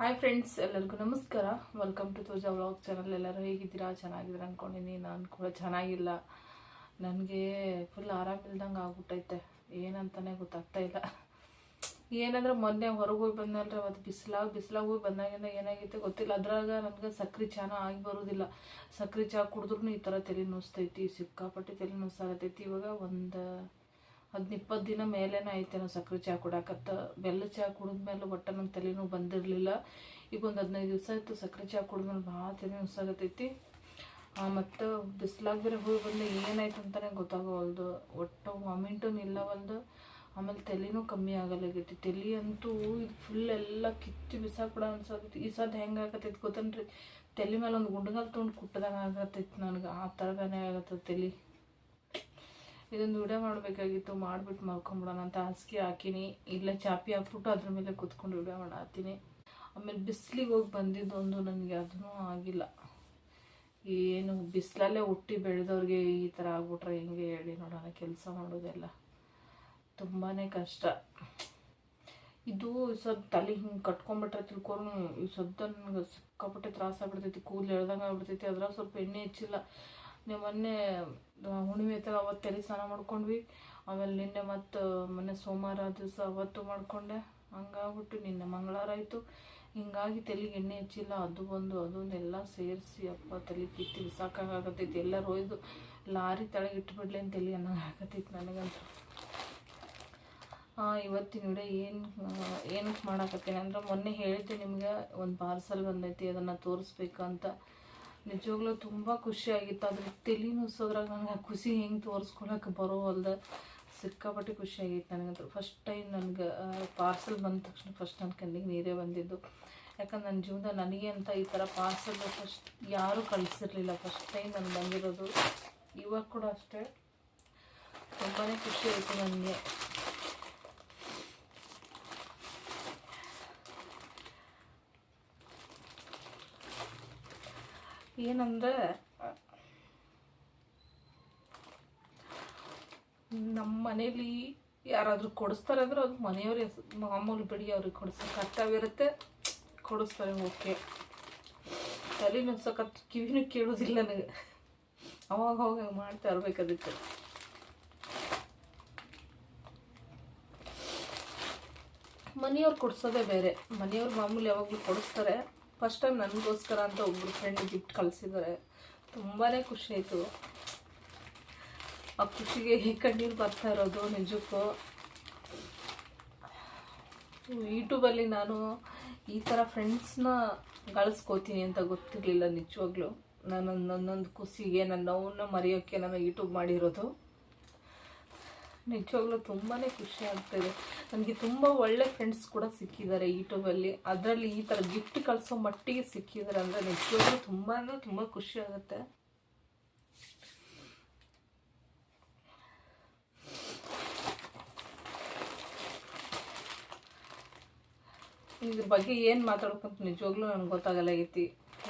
Hi friends ಎಲ್ಲರಿಗೂ ನಮಸ್ಕಾರ. Welcome to ತೋಜಾ vlog channel ಎಲ್ಲರೂ ಹೇಗಿದ್ದೀರಾ? ಚೆನ್ನಾಗಿದ್ದೀರಾ ಅಂದ್ಕೊಂಡಿನಿ ನಾನು ಕೂಡ ಚೆನ್ನಾಗಿಲ್ಲ. ನನಗೆ ಫುಲ್ ಆರಾಮಿಲ್ದಂಗೆ ಆಗ್ಬಿಟ್ಟೈತೆ. ಏನಂತಾನೆ ಗೊತ್ತಾಗ್ತಾ ಇಲ್ಲ. ಏನಂದ್ರೆ ಮೊನ್ನೆ ಹೊರಗೆ ಹೋಗಿ ಬಂದಲ್ರಿ, ಅವತ್ತು ಬಿಸಿಲಾಗ ಬಿಸಿಲಾಗ ಹೋಗಿ ಬಂದಾಗಿಂದ ಏನಾಗೈತೆ ಗೊತ್ತಿಲ್ಲ. ಅದ್ರಾಗ ನನಗೆ ಸಕ್ರೆ ಚಾನ ಆಗಿ ಬರೋದಿಲ್ಲ. ಸಕ್ರೆ ಚಹಾ ಕುಡಿದ್ರೂ ಈ ಥರ ತಲೆ ನೋಸ್ತೈತಿ, ಸಿಕ್ಕಾಪಟ್ಟೆ ತಲೆ ನುಸ್ಸಾಗತೈತಿ ಇವಾಗ ಒಂದು ಹದಿನ ಇಪ್ಪತ್ತು ದಿನ ಮೇಲೇನೋ ಐತೆ ನಾವು ಸಕ್ರೆ ಚಹಾ ಕುಡಾಕತ್ತ. ಬೆಲ್ಲ ಚಹಾ ಕುಡಿದ್ಮೇಲೆ ಒಟ್ಟು ನನ್ನ ತಲೆನೂ ಬಂದಿರಲಿಲ್ಲ. ಈಗ ಒಂದು ಹದಿನೈದು ದಿವಸ ಆಯಿತು ಸಕ್ಕರೆ ಚಹಾ ಕುಡಿದ್ಮೇಲೆ ಭಾಳ ತಲೆ ನುಸ್ಸಾಗತೈತಿ ಮತ್ತು ಬಿಸಿಲಾಗ ಬೇರೆ ಹೋಗಿ ಬಂದು. ಏನಾಯ್ತು ಅಂತಲೇ ಗೊತ್ತಾಗವಲ್ದು ಒಟ್ಟು ವಾಮಿಂಟು ನಿಲ್ಲವಲ್ದು ಆಮೇಲೆ ತಲೆನೂ ಕಮ್ಮಿ ಆಗಲಾಗೈತಿ. ತಲೆ ಅಂತೂ ಇದು ಫುಲ್ ಎಲ್ಲ ಕಿತ್ತಿ ಬಿಸಾಕ್ಬಿಡ ಅನ್ಸಾಗತ್ತೆ ಈ ಸದ್ ಹೆಂಗೆ ಆಗತ್ತೈತಿ ಗೊತ್ತನ್ರಿ? ತಲೆ ಮೇಲೆ ಒಂದು ಗುಂಡಗಲ್ ತೊಗೊಂಡು ಕುಟ್ಟದಾಗ ಆಗತ್ತೈತಿ ನನಗೆ. ಆ ಥರ ಬೇನೆ ತಲೆ. ಇದೊಂದು ವಿಡಿಯೋ ಮಾಡಬೇಕಾಗಿತ್ತು, ಮಾಡಿಬಿಟ್ಟು ಮಲ್ಕೊಂಬಿಡೋಣ ಅಂತ ಹಾಸಿಗೆ ಹಾಕಿನಿ. ಇಲ್ಲ ಚಾಪಿ ಹಾಕ್ಬಿಟ್ಟು ಅದ್ರ ಮೇಲೆ ಕುತ್ಕೊಂಡು ವಿಡಿಯೋ ಮಾಡತ್ತೀನಿ. ಆಮೇಲೆ ಬಿಸಿಲಿಗೆ ಹೋಗಿ ಬಂದಿದ್ದೊಂದು ನನಗೆ ಅದೂ ಆಗಿಲ್ಲ. ಏನು, ಬಿಸಿಲಲ್ಲೇ ಹುಟ್ಟಿ ಬೆಳೆದವ್ರಿಗೆ ಈ ಥರ ಆಗ್ಬಿಟ್ರೆ ಹೆಂಗೆ ಹೇಳಿ ನೋಡೋಣ, ಕೆಲಸ ಮಾಡೋದೆಲ್ಲ. ತುಂಬಾ ಕಷ್ಟ. ಇದು ಸ್ವಲ್ಪ ತಲೆ ಹಿಂಗೆ ಕಟ್ಕೊಂಡ್ಬಿಟ್ರೆ ತಿಳ್ಕೊಂಡು ಈ ಸ್ವಲ್ಪ ನನಗೆ ಸಿಕ್ಕಾಪಟ್ಟೆ ತ್ರಾಸ ಆಗ್ಬಿಡ್ತೈತಿ, ಕೂದಲು ಎಳ್ದಂಗೆ ಆಗ್ಬಿಡ್ತೈತಿ, ಅದ್ರಾಗ ಸ್ವಲ್ಪ ಎಣ್ಣೆ ಹೆಚ್ಚಿಲ್ಲ. ನೀವು ಮೊನ್ನೆ ಹುಣ್ಣಿಮೆ ಐತಲ್ಲ ಅವತ್ತು ತಲೆ ಸ್ನಾನ ಮಾಡ್ಕೊಂಡ್ವಿ. ಆಮೇಲೆ ನಿನ್ನೆ ಮತ್ತು ಮೊನ್ನೆ ಸೋಮವಾರ ದಿವಸ ಅವತ್ತು ಮಾಡಿಕೊಂಡೆ. ಹಂಗಾಗ್ಬಿಟ್ಟು ನಿನ್ನೆ ಮಂಗಳವಾರ ಆಯಿತು. ಹಿಂಗಾಗಿ ತಲೆಗೆ ಎಣ್ಣೆ ಹಚ್ಚಿಲ್ಲ, ಅದು ಬಂದು ಅದೊಂದೆಲ್ಲ ಸೇರಿಸಿ, ಅಪ್ಪ ತಲೆ ಕಿತ್ತಿ ಬಿಸಾಕಾಗತ್ತೈತಿ ಎಲ್ಲರೂ ಒಯ್ದು ಲಾರಿ ತೆಳಗೆ ಇಟ್ಬಿಡ್ಲಿ ಅಂತ ತಲೆ ಅನ್ನೋ ಆಗತೈತಿ ನನಗಂತೂ ಇವತ್ತಿನ ವಿಡಿಯೋ ಏನು ಏನಕ್ಕೆ ಮಾಡಾಕತ್ತೀನಿ ಅಂದ್ರೆ ಮೊನ್ನೆ ಹೇಳಿದ್ದೆ ನಿಮ್ಗೆ, ಒಂದು ಪಾರ್ಸಲ್ ಬಂದೈತಿ, ಅದನ್ನು ತೋರಿಸ್ಬೇಕಂತ. ನಿಜವಾಗ್ಲೂ ತುಂಬ ಖುಷಿ ಆಗಿತ್ತು ಅದ್ರ ತಲೆ ನುಸೋದ್ರಾಗ ನನಗೆ ಆ ಖುಷಿ ಹೆಂಗೆ ತೋರಿಸ್ಕೊಳಕ್ಕೆ ಬರೋವಲ್ದ ಸಿಕ್ಕಾಪಟ್ಟೆ ಖುಷಿ ಆಗಿತ್ತು ನನಗಂತೂ. ಫಸ್ಟ್ ಟೈಮ್ ನನಗೆ ಪಾರ್ಸೆಲ್ ಬಂದ ತಕ್ಷಣ ಫಸ್ಟ್ ನನ್ನ ಕಣ್ಣಿಗೆ ನೀರೇ ಬಂದಿದ್ದು. ಯಾಕಂದ್ರೆ ನನ್ನ ಜೀವನ ನನಗೆ ಅಂತ ಈ ಥರ ಪಾರ್ಸೆಲ್ ಫಸ್ಟ್ ಯಾರೂ ಕಳಿಸಿರ್ಲಿಲ್ಲ. ಫಸ್ಟ್ ಟೈಮ್ ನನಗೆ ಬಂದಿರೋದು ಇವಾಗ ಕೂಡ ಅಷ್ಟೇ. ತುಂಬಾ ಖುಷಿ ಆಯಿತು ನನಗೆ. ಏನಂದ್ರೆ ನಮ್ಮ ಮನೇಲಿ ಯಾರಾದರೂ ಕೊಡಿಸ್ತಾರೆ ಅಂದರೆ ಅದು ಮನೆಯವ್ರ, ಮಾಮೂಲಿ ಬಿಡಿ ಅವ್ರಿಗೆ ಕೊಡಿಸೋ ಕರ್ತವ್ಯ ಇರುತ್ತೆ ಕೊಡಿಸ್ತಾರೆ, ಓಕೆ. ತಲೆ ಸಖತ್ ಕಿವಿನೂ ಕೇಳೋದಿಲ್ಲ ನನಗೆ. ಅವಾಗ ಹಂಗೆ ಮಾಡ್ತಾ ಇರ್ಬೇಕು ಅದಕ್ಕೆ. ಮನೆಯವ್ರು ಕೊಡಿಸೋದೇ ಬೇರೆ. ಮನೆಯವ್ರು ಮಾಮೂಲಿ ಯಾವಾಗಲೂ ಕೊಡಿಸ್ತಾರೆ. ಫಸ್ಟ್ ಟೈಮ್ ನನಗೋಸ್ಕರ ಅಂತ ಒಬ್ಬರು ಫ್ರೆಂಡ್ ಗಿಫ್ಟ್ ಕಳಿಸಿದ್ದಾರೆ ತುಂಬಾ ಖುಷಿ ಆಯಿತು. ಆ ಖುಷಿಗೆ ಕಣ್ಣೀರು ಬರ್ತಾ ಇರೋದು ನಿಜಕ್ಕೂ. ಯೂಟ್ಯೂಬಲ್ಲಿ ನಾನು ಈ ಥರ ಫ್ರೆಂಡ್ಸ್ನ ಗಳಿಸ್ಕೋತೀನಿ ಅಂತ ಗೊತ್ತಿರಲಿಲ್ಲ ನಿಜವಾಗ್ಲೂ. ನಾನು ನನ್ನೊಂದು ಖುಷಿಗೆ, ನನ್ನ ನೋವನ್ನ ಮರೆಯೋಕ್ಕೆ ನಾನು ಯೂಟ್ಯೂಬ್ ಮಾಡಿರೋದು. ನಿಜವಾಗ್ಲೂ ತುಂಬಾ ಖುಷಿ ಆಗ್ತಾಯಿದೆ ನನಗೆ ತುಂಬ ಒಳ್ಳೆ ಫ್ರೆಂಡ್ಸ್ ಕೂಡ ಸಿಕ್ಕಿದ್ದಾರೆ ಯೂಟ್ಯೂಬಲ್ಲಿ ಅದರಲ್ಲಿ ಈ ಥರ ಗಿಫ್ಟ್ ಕಳಿಸೋ ಮಟ್ಟಿಗೆ ಸಿಕ್ಕಿದ್ದಾರೆ ಅಂದರೆ ನಿಜವಾಗ್ಲೂ ತುಂಬಾ ತುಂಬ ಖುಷಿ ಆಗುತ್ತೆ. ಇದ್ರ ಬಗ್ಗೆ ಏನು ಮಾತಾಡ್ಕೊಂತ ನಿಜವಾಗ್ಲೂ ನನಗೆ ಗೊತ್ತಾಗಲಾಗೈತಿ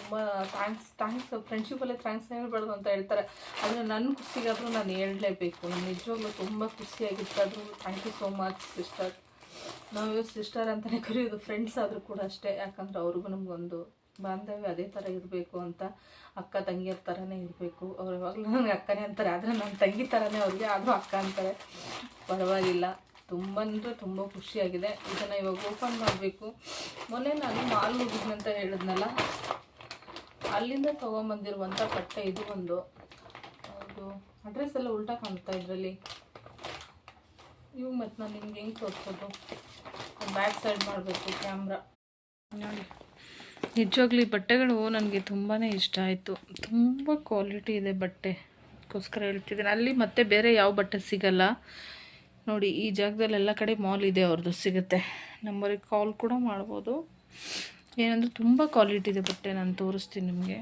ತುಂಬ ಥ್ಯಾಂಕ್ಸ್ ಥ್ಯಾಂಕ್ಸ್ ಫ್ರೆಂಡ್ಶಿಪ್ಪಲ್ಲೇ ಥ್ಯಾಂಕ್ಸ್ ಹೇಳ್ಬಾರ್ದು ಅಂತ ಹೇಳ್ತಾರೆ. ಆದರೆ ನನ್ನ ಖುಷಿಗಾದರೂ ನಾನು ಹೇಳಲೇಬೇಕು. ನಿಜವಾಗ್ಲೂ ತುಂಬ ಖುಷಿಯಾಗಿತ್ತಾದರೂ thank you so much sister ನಾವು ಸಿಸ್ಟರ್ ಅಂತಲೇ ಕರೆಯೋದು. ಫ್ರೆಂಡ್ಸ್ ಆದರೂ ಕೂಡ ಅಷ್ಟೇ. ಯಾಕಂದ್ರೆ ಅವ್ರಿಗೂ ನಮಗೊಂದು ಬಾಂಧವ್ಯ ಅದೇ ಥರ ಇರಬೇಕು ಅಂತ ಅಕ್ಕ ತಂಗಿಯರ ಥರನೇ ಇರಬೇಕು. ಅವ್ರು ಯಾವಾಗಲೂ ನನಗೆ ಅಕ್ಕನೇ ಅಂತಾರೆ. ಆದರೆ ನನ್ನ ತಂಗಿ ಥರನೇ ಅವ್ರಿಗೆ ಆದರೂ ಅಕ್ಕ ಅಂತಾರೆ. ಪರವಾಗಿಲ್ಲ. ತುಂಬ ಅಂದರೆ ತುಂಬ ಖುಷಿಯಾಗಿದೆ. ಇದನ್ನು ಇವಾಗ ಓಪನ್ ಮಾಡಬೇಕು. ಮೊನ್ನೆ ನಾನು ಮಾಲ್ ಹೋಗಿದ್ನಂತ ಹೇಳಿದ್ನಲ್ಲ. ಅಲ್ಲಿಂದ ತೊಗೊಂಬಂದಿರುವಂಥ ಬಟ್ಟೆ ಇದು ಒಂದು. ಅದು ಅಡ್ರೆಸ್ ಎಲ್ಲ ಉಲ್ಟಾ ಕಾಣ್ತಾ ಇದರಲ್ಲಿ. ಇವು ಮತ್ತು ನಾನು ನಿಮ್ಗೆ ಹೆಂಗೆ ತೋರಿಸೋದು? ಬ್ಯಾಕ್ ಸೈಡ್ ಮಾಡಬೇಕು ಕ್ಯಾಮ್ರಾ ನೋಡಿ. ನಿಜವಾಗ್ಲೂ ಬಟ್ಟೆಗಳು ನನಗೆ ತುಂಬಾ ಇಷ್ಟ ಆಯಿತು. ತುಂಬ ಕ್ವಾಲಿಟಿ ಇದೆ ಬಟ್ಟೆ. ಅದಕ್ಕೋಸ್ಕರ ಹೇಳ್ತಿದ್ದೀನಿ ಅಲ್ಲಿ ಮತ್ತೆ ಬೇರೆ ಯಾವ ಬಟ್ಟೆ ಸಿಗಲ್ಲ. ನೋಡಿ, ಈ ಜಾಗದಲ್ಲಿ ಎಲ್ಲ ಕಡೆ ಮಾಲ್ ಇದೆ ಅವ್ರದ್ದು ಸಿಗುತ್ತೆ. ನಂಬರಿಗೆ ಕಾಲ್ ಕೂಡ ಮಾಡ್ಬೋದು. ಏನಂದ್ರೆ ತುಂಬ ಕ್ವಾಲಿಟಿ ಇದೆ ಬಟ್ಟೆ ನಾನು ತೋರಿಸ್ತೀನಿ ನಿಮಗೆ.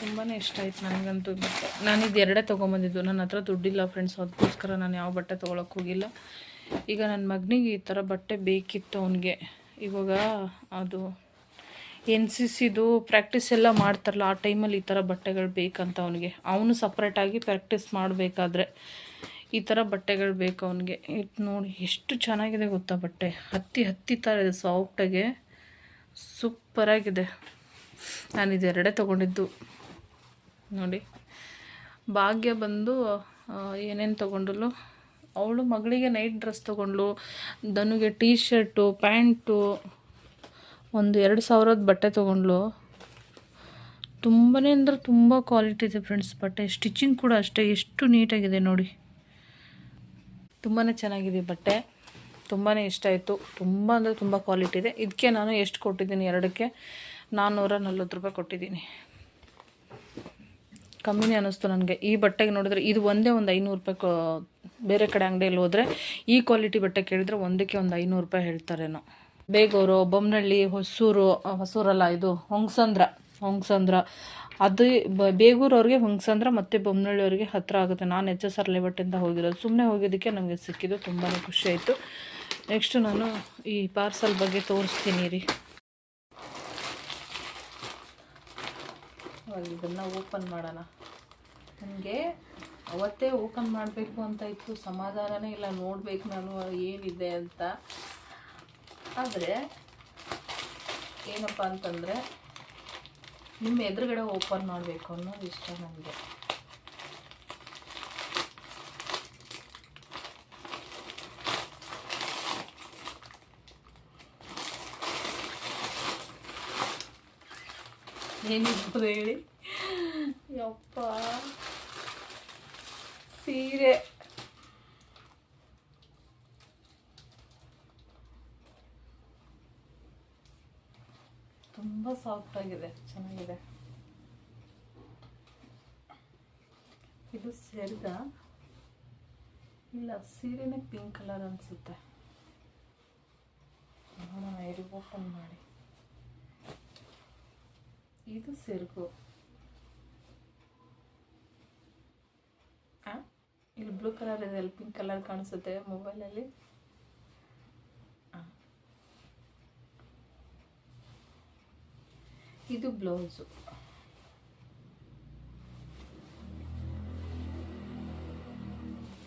ತುಂಬಾ ಇಷ್ಟ ಆಯ್ತು ನನಗಂತೂ ಬಟ್ಟೆ. ನಾನು ಇದು ಎರಡೇ ತೊಗೊಂಬಂದಿದ್ದು. ನನ್ನ ಹತ್ರ ದುಡ್ಡಿಲ್ಲ ಫ್ರೆಂಡ್ಸ್ ಅದಕ್ಕೋಸ್ಕರ ನಾನು ಯಾವ ಬಟ್ಟೆ ತೊಗೊಳಕ್ಕೆ ಹೋಗಿಲ್ಲ. ಈಗ ನನ್ನ ಮಗನಿಗೆ ಈ ಥರ ಬಟ್ಟೆ ಬೇಕಿತ್ತು ಅವನಿಗೆ. ಇವಾಗ ಅದು ಎನ್ ಸಿ ಸಿದು ಪ್ರಾಕ್ಟೀಸ್ ಎಲ್ಲ ಮಾಡ್ತಾರಲ್ಲ, ಆ ಟೈಮಲ್ಲಿ ಈ ಥರ ಬಟ್ಟೆಗಳು ಬೇಕಂತ ಅವನಿಗೆ. ಅವನು ಸಪ್ರೇಟಾಗಿ ಪ್ರಾಕ್ಟೀಸ್ ಮಾಡಬೇಕಾದ್ರೆ. ಈ ಥರ ಬಟ್ಟೆಗಳು ಬೇಕು ಅವನಿಗೆ. ಇದು ನೋಡಿ ಎಷ್ಟು ಚೆನ್ನಾಗಿದೆ ಗೊತ್ತಾ ಬಟ್ಟೆ. ಹತ್ತಿ ಹತ್ತಿ ಥರ ಇದೆ ಸಾಫ್ಟಾಗೆ ಸೂಪರಾಗಿದೆ ನಾನು ಇದೆರಡೇ ತೊಗೊಂಡಿದ್ದು. ನೋಡಿ. ಭಾಗ್ಯ ಬಂದು ಏನೇನು ತೊಗೊಂಡಲು? ಅವಳು ಮಗಳಿಗೆ ನೈಟ್ ಡ್ರೆಸ್ ತೊಗೊಂಡ್ಲು. ದನುಗೆ ಟೀ ಶರ್ಟು ಪ್ಯಾಂಟು ಒಂದು ಎರಡು ಸಾವಿರದ ಬಟ್ಟೆ ತೊಗೊಂಡ್ಲು. ತುಂಬಾ ಅಂದರೆ ತುಂಬ ಕ್ವಾಲಿಟಿ ಇದೆ ಫ್ರೆಂಡ್ಸ್ ಬಟ್ಟೆ. ಸ್ಟಿಚಿಂಗ್ ಕೂಡ ಅಷ್ಟೇ. ಎಷ್ಟು ನೀಟಾಗಿದೆ ನೋಡಿ. ತುಂಬಾ ಚೆನ್ನಾಗಿದೆ ಬಟ್ಟೆ. ತುಂಬಾ ಇಷ್ಟ ಆಯಿತು. ತುಂಬ ಅಂದರೆ ತುಂಬ ಕ್ವಾಲಿಟಿ ಇದೆ. ಇದಕ್ಕೆ ನಾನು ಎಷ್ಟು ಕೊಟ್ಟಿದ್ದೀನಿ? ಎರಡಕ್ಕೆ ನಾನ್ನೂರ ನಲ್ವತ್ತು ರೂಪಾಯಿ ಕೊಟ್ಟಿದ್ದೀನಿ. ಕಮ್ಮಿನೇ ಅನ್ನಿಸ್ತು ನನಗೆ. ಈ ಬಟ್ಟೆಗೆ ನೋಡಿದ್ರೆ ಇದು ಒಂದೇ ಒಂದು ಐನೂರು ರೂಪಾಯಿ ಬೇರೆ ಕಡೆ ಅಂಗಡಿಯಲ್ಲಿ ಹೋದರೆ ಈ ಕ್ವಾಲಿಟಿ ಬಟ್ಟೆ ಕೇಳಿದರೆ ಒಂದಕ್ಕೆ ಒಂದು ಐನೂರು ರೂಪಾಯಿ ಹೇಳ್ತಾರೇನೋ. ಬೇಗೂರು ಬೊಮ್ಮನಹಳ್ಳಿ ಹೊಸೂರು ಹೊಸೂರಲ್ಲ ಇದು, ಹೊಂಗ್ಸಂದ್ರ ಹೊಂಗ್ಸಂದ್ರ. ಅದು ಬೇಗೂರವ್ರಿಗೆ ಮತ್ತೆ ಬೊಮ್ಮನಳ್ಳಿ ಅವರಿಗೆ ಹತ್ತಿರ ಆಗುತ್ತೆ. ನಾನು ಎಚ್ ಎಸ್ ಆರ್ ಲೇಔಟಿಂದ ಹೋಗಿರೋದು. ಸುಮ್ಮನೆ ಹೋಗಿದ್ದಕ್ಕೆ ನಮಗೆ ಸಿಕ್ಕಿದ್ದು ತುಂಬಾ ಖುಷಿ ಆಯಿತು. ನೆಕ್ಸ್ಟ್ ನಾನು ಈ ಪಾರ್ಸಲ್ ಬಗ್ಗೆ ತೋರಿಸ್ತೀನಿ ರೀ. ಇದನ್ನು ಓಪನ್ ಮಾಡೋಣ. ನನಗೆ ಅವತ್ತೇ ಓಪನ್ ಮಾಡಬೇಕು ಅಂತ ಇತ್ತು. ಸಮಾಧಾನನೇ ಇಲ್ಲ. ನೋಡಬೇಕು ನಾನು ಏನಿದೆ ಅಂತ. ಆದರೆ ಏನಪ್ಪ ಅಂತಂದರೆ ನಿಮ್ಮ ಎದುರುಗಡೆ ಓಪನ್ ಮಾಡಬೇಕು ಅನ್ನೋದು ಇಷ್ಟ ನನಗೆ. ಏನಿರ್ಬೋದು ಹೇಳಿ. ಯಪ್ಪ. ಸೀರೆ. ತುಂಬ ಸಾಫ್ಟ್ ಆಗಿದೆ, ಚೆನ್ನಾಗಿದೆ. ಇದು ಸೆರ್ಗ. ಇಲ್ಲ, ಸೀರೆನೇ ಪಿಂಕ್ ಕಲರ್ ಅನಿಸುತ್ತೆ. ಓಪನ್ ಮಾಡಿ. ಇದು ಸೆರಗು? ಇಲ್ಲಿ ಬ್ಲೂ ಕಲರ್ ಇದೆ, ಅಲ್ಲಿ ಪಿಂಕ್ ಕಲರ್ ಕಾಣಿಸುತ್ತೆ ಮೊಬೈಲಲ್ಲಿ ಇದು ಬ್ಲೌಸು.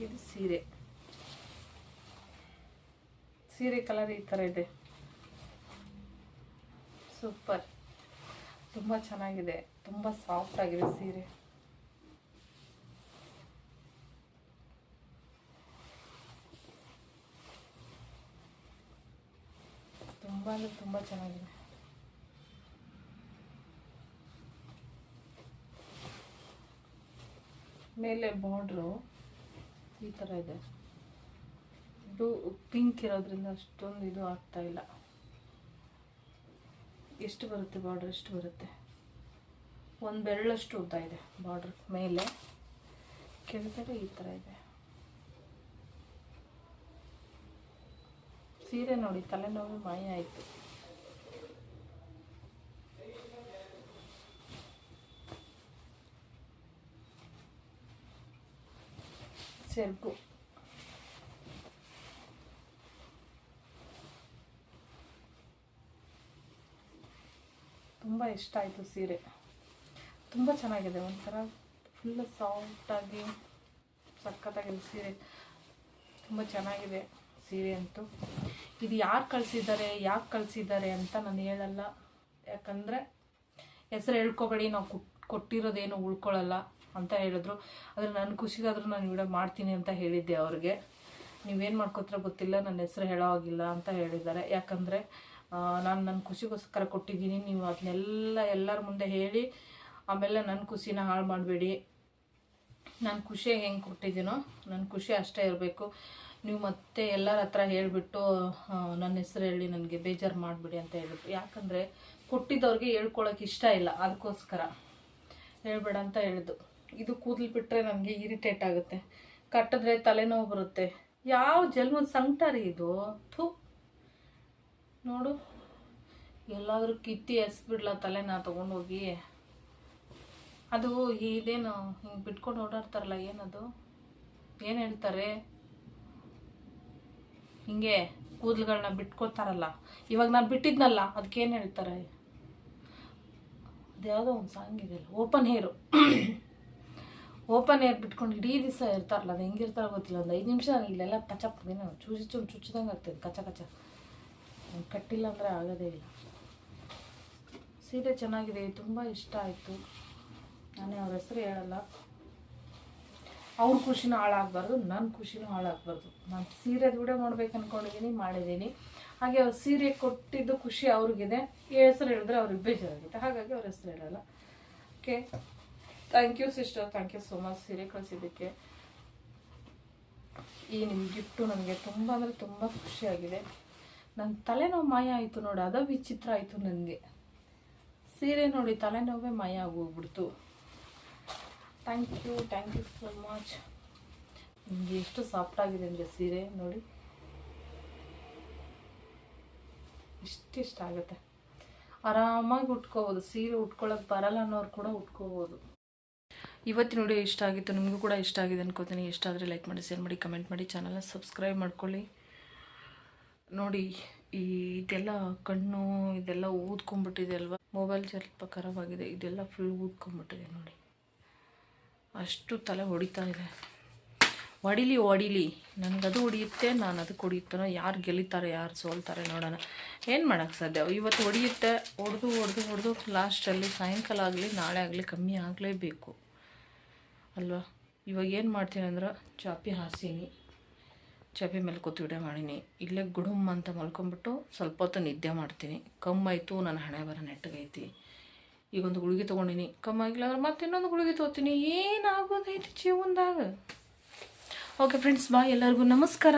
ಇದು ಸೀರೆ. ಸೀರೆ ಕಲರ್ ಈ ಥರ ಇದೆ. ಸೂಪರ್. ತುಂಬ ಚೆನ್ನಾಗಿದೆ. ತುಂಬ ಸಾಫ್ಟ್ ಆಗಿದೆ ಸೀರೆ. ತುಂಬ ಅಂದರೆ ತುಂಬ ಚೆನ್ನಾಗಿದೆ. ಮೇಲೆ ಬಾರ್ಡ್ರು ಈ ಥರ ಇದೆ. ಇದು ಪಿಂಕ್ ಇರೋದ್ರಿಂದ ಅಷ್ಟೊಂದು ಇದು ಆಗ್ತಾ ಇಲ್ಲ. ಎಷ್ಟು ಬರುತ್ತೆ ಬಾರ್ಡ್ರ್ ಎಷ್ಟು ಬರುತ್ತೆ. ಒಂದು ಬೆರಳಷ್ಟು ಉದ್ದ ಇದೆ ಬಾರ್ಡ್ರ್ ಮೇಲೆ. ಕೆಳಗಡೆ ಈ ಥರ ಇದೆ. ಸೀರೆ ನೋಡಿ, ತಲೆನೋವು, ಮಾಯ ಆಯಿತು. ಸೆರಗು ತುಂಬ ಇಷ್ಟ ಆಯಿತು ಸೀರೆ. ತುಂಬ ಚೆನ್ನಾಗಿದೆ, ಒಂಥರ ಫುಲ್ ಸಾಫ್ಟಾಗಿ ಸಖತ್ತಾಗಿದೆ ಸೀರೆ. ತುಂಬ ಚೆನ್ನಾಗಿದೆ ಸೀರೆ ಅಂತೂ. ಇದು ಯಾರು ಕಳಿಸಿದ್ದಾರೆ, ಯಾಕೆ ಕಳಿಸಿದ್ದಾರೆ ಅಂತ ನಾನು ಹೇಳಲ್ಲ. ಯಾಕಂದರೆ ಹೆಸರು ಹೇಳ್ಕೊಬೇಡಿ, ನಾವು ಕೊಟ್, ಕೊಟ್ಟಿರೋದೇನು ಉಳ್ಕೊಳ್ಳಲ್ಲ ಅಂತ ಹೇಳಿದ್ರು. ಆದರೆ ನನ್ನ ಖುಷಿಗಾದರೂ ನಾನು ವಿಡಿಯೋ ಮಾಡ್ತೀನಿ ಅಂತ ಹೇಳಿದ್ದೆ ಅವ್ರಿಗೆ. ನೀವೇನು ಮಾಡ್ಕೋತೀರ ಗೊತ್ತಿಲ್ಲ, ನನ್ನ ಹೆಸರು ಹೇಳೋ ಹಾಗಿಲ್ಲ ಅಂತ ಹೇಳಿದ್ದಾರೆ. ಯಾಕಂದರೆ ನಾನು ನನ್ನ ಖುಷಿಗೋಸ್ಕರ ಕೊಟ್ಟಿದ್ದೀನಿ. ನೀವು ಅದನ್ನೆಲ್ಲ ಎಲ್ಲರ ಮುಂದೆ ಹೇಳಿ, ಆಮೇಲೆ ನನ್ನ ಖುಷಿನ ಹಾಳು ಮಾಡಬೇಡಿ. ನಾನು ಖುಷಿಯಾಗಿ ಹೆಂಗೆ ಕೊಟ್ಟಿದ್ದೀನೋ ನನ್ನ ಖುಷಿ ಅಷ್ಟೇ ಇರಬೇಕು. ನೀವು ಮತ್ತೆ ಎಲ್ಲರ ಹತ್ರ ಹೇಳಿಬಿಟ್ಟು ನನ್ನ ಹೆಸರು ಹೇಳಿ ನನಗೆ ಬೇಜಾರು ಮಾಡಿಬಿಡಿ ಅಂತ ಹೇಳಿದ್ರು ಯಾಕಂದರೆ, ಕೊಟ್ಟಿದ್ದವ್ರಿಗೆ ಹೇಳ್ಕೊಳಕ್ಕೆ ಇಷ್ಟ ಇಲ್ಲ. ಅದಕ್ಕೋಸ್ಕರ. ಹೇಳ್ಬೇಡ ಅಂತ ಹೇಳಿದ್ದು. ಇದು ಕೂದಲು ಬಿಟ್ಟರೆ ನನಗೆ ಇರಿಟೇಟ್ ಆಗುತ್ತೆ. ಕಟ್ಟಿದ್ರೆ ತಲೆನೋವು ಬರುತ್ತೆ. ಯಾವ ಜನ್ಮದ ಸಂಕಟ ರೀ ಇದು? ಥೂ. ನೋಡು. ಎಲ್ಲಾದರೂ ಕಿತ್ತಿ ಎಸ್ಬಿಡ್ಲ ತಲೆನ ತೊಗೊಂಡೋಗಿ. ಅದು ಇದೇನು ಹಿಂಗೆ ಬಿಟ್ಕೊಂಡು ಓಡಾಡ್ತಾರಲ್ಲ ಏನದು? ಏನು ಹೇಳ್ತಾರೆ? ಹಿಂಗೆ ಕೂದಲುಗಳನ್ನ ಬಿಟ್ಕೊತಾರಲ್ಲ ಇವಾಗ ನಾನು ಬಿಟ್ಟಿದ್ನಲ್ಲ ಅದಕ್ಕೇನು ಹೇಳ್ತಾರೆ? ಅದ್ಯಾವುದೋ ಒಂದು ಸಾಂಗ್ ಇದೆಯಲ್ಲ ಓಪನ್ ಹೇರು ಓಪನ್ ಏರ್ ಬಿಟ್ಕೊಂಡು ಇಡೀ ದಿವಸ ಇರ್ತಾರಲ್ಲ, ಅದು ಹೆಂಗಿರ್ತಾರೋ ಗೊತ್ತಿಲ್ಲ. ಒಂದು ಐದು ನಿಮಿಷ ನನಗೆ ಇಲ್ಲೆಲ್ಲ ಪಚ ಏನೋ ಚುಚಿ ಚುಚ್ಚು ಚುಚ್ಚಿದಂಗೆ ಆಗ್ತದೆ, ಕಚ ಕಚ. ಕಟ್ಟಿಲ್ಲ ಅಂದರೆ ಆಗೋದೇ ಇಲ್ಲ. ಸೀರೆ ಚೆನ್ನಾಗಿದೆ, ತುಂಬ ಇಷ್ಟ ಆಯಿತು. ನಾನೇ ಅವ್ರ ಹೆಸರು ಹೇಳಲ್ಲ. ಅವ್ರ ಖುಷಿನೂ ಹಾಳಾಗಬಾರ್ದು ನನ್ನ ಖುಷಿನೂ ಹಾಳಾಗಬಾರ್ದು. ನಾನು ಸೀರೆ ವಿಡಿಯೋ ಮಾಡ್ಬೇಕು ಅಂದ್ಕೊಂಡಿದ್ದೀನಿ ಮಾಡಿದ್ದೀನಿ ಹಾಗೆ ಅವ್ರು ಸೀರೆ ಕೊಟ್ಟಿದ್ದು ಖುಷಿ ಅವ್ರಿಗಿದೆ. ಈ ಹೆಸರು ಹೇಳಿದ್ರೆ ಅವ್ರಿಗೆ ಬೇಜಾರಾಗುತ್ತೆ. ಹಾಗಾಗಿ ಅವ್ರ ಹೆಸರು ಹೇಳಲ್ಲ. Okay thank you sister thank you so much ಸೀರೆ ಕಳಿಸಿದ್ದಕ್ಕೆ. ಈ ನಿಮ್ಮ ಗಿಫ್ಟು ನನಗೆ ತುಂಬ ಅಂದರೆ ತುಂಬ ಖುಷಿಯಾಗಿದೆ ನನ್ನ ತಲೆನೋವು ಮಾಯ ಆಯಿತು ನೋಡಿ. ಅದ ವಿಚಿತ್ರ ಆಯಿತು ನನಗೆ. ಸೀರೆ ನೋಡಿ, ತಲೆನೋವೇ ಮಾಯ ಆಗೋಗ್ಬಿಡ್ತು. Thank you thank you so much ನಿಮಗೆ ಎಷ್ಟು ಸಾಫ್ಟ್ ಆಗಿದೆ ಅಂದರೆ ಸೀರೆ ನೋಡಿ. ಇಷ್ಟಿಷ್ಟ ಆಗುತ್ತೆ. ಆರಾಮಾಗಿ ಉಟ್ಕೋಬೋದು. ಸೀರೆ ಉಟ್ಕೊಳ್ಳೋಕೆ ಬರಲ್ಲ ಅನ್ನೋರು ಕೂಡ ಉಟ್ಕೋಬೋದು. ಇವತ್ತಿನ ವಿಡಿಯೋ ಇಷ್ಟ ಆಗಿತ್ತು, ನಿಮಗೂ ಕೂಡ ಇಷ್ಟ ಆಗಿದೆ ಅನ್ಕೋತೀನಿ. ಇಷ್ಟ ಆದರೆ ಲೈಕ್ ಮಾಡಿ ಶೇರ್ ಮಾಡಿ ಕಮೆಂಟ್ ಮಾಡಿ ಚಾನಲ್ನ ಸಬ್ಸ್ಕ್ರೈಬ್ ಮಾಡ್ಕೊಳ್ಳಿ. ನೋಡಿ, ಈ ಇದೆಲ್ಲ ಕಣ್ಣು, ಇದೆಲ್ಲ ಊದ್ಕೊಂಡ್ಬಿಟ್ಟಿದೆ ಅಲ್ವಾ? ಮೊಬೈಲ್ ಸ್ವಲ್ಪ ಖರಾಬಾಗಿದೆ. ಇದೆಲ್ಲ ಫುಲ್ ಊದ್ಕೊಂಡ್ಬಿಟ್ಟಿದೆ ನೋಡಿ. ಅಷ್ಟು ತಲೆ ಹೊಡಿತಾ ಇದೆ. ಹೊಡಿಲಿ ಹೊಡಿಲಿ. ನನಗದು ಹೊಡಿಯುತ್ತೆ ನಾನು ಅದಕ್ಕೆ ಹೊಡಿಯುತ್ತೇನೋ ಯಾರು ಗೆಲ್ಲಿತಾರೆ, ಯಾರು ಸೋಲ್ತಾರೆ ನೋಡೋಣ. ಏನು ಮಾಡೋಕ್ಕೆ ಸಾಧ್ಯ? ಇವತ್ತು ಹೊಡಿಯುತ್ತೆ, ಹೊಡೆದು ಹೊಡೆದು ಹೊಡೆದು ಲಾಸ್ಟಲ್ಲಿ ಸಾಯಂಕಾಲ ಆಗಲಿ, ನಾಳೆ ಆಗಲಿ ಕಮ್ಮಿ ಆಗಲೇಬೇಕು. ಅಲ್ವಾ? ಇವಾಗ ಏನು ಮಾಡ್ತೀನಿ ಅಂದ್ರೆ ಚಾಪಿ ಹಾಸೀನಿ ಚಾಪಿ ಮೇಲೆ ಕೂತು ಮಾಡೀನಿ. ಇಲ್ಲೇ ಗುಡುಮ್ ಅಂತ ಮಲ್ಕೊಂಬಿಟ್ಟು ಸ್ವಲ್ಪ ಹೊತ್ತು ನಿದ್ದೆ ಮಾಡ್ತೀನಿ. ಕಮ್ಮಾಯಿತು ನನ್ನ ಹಣೆ ಬರ ನೆಟ್ಟಗೈತಿ. ಈಗ ಒಂದು ಗುಳಿಗೆ ತೊಗೊಂಡಿನಿ. ಕಮ್ಮಾಗಿಲ್ಲ ಅಂದ್ರೆ ಮತ್ತೆ ಇನ್ನೊಂದು ಗುಳಿಗೆ ತೊಗೋತೀನಿ. ಏನಾಗೋದೈತಿ ಜೀವನದಾಗ? ಓಕೆ ಫ್ರೆಂಡ್ಸ್ ಬಾಯ್ ಎಲ್ಲರಿಗೂ ನಮಸ್ಕಾರ.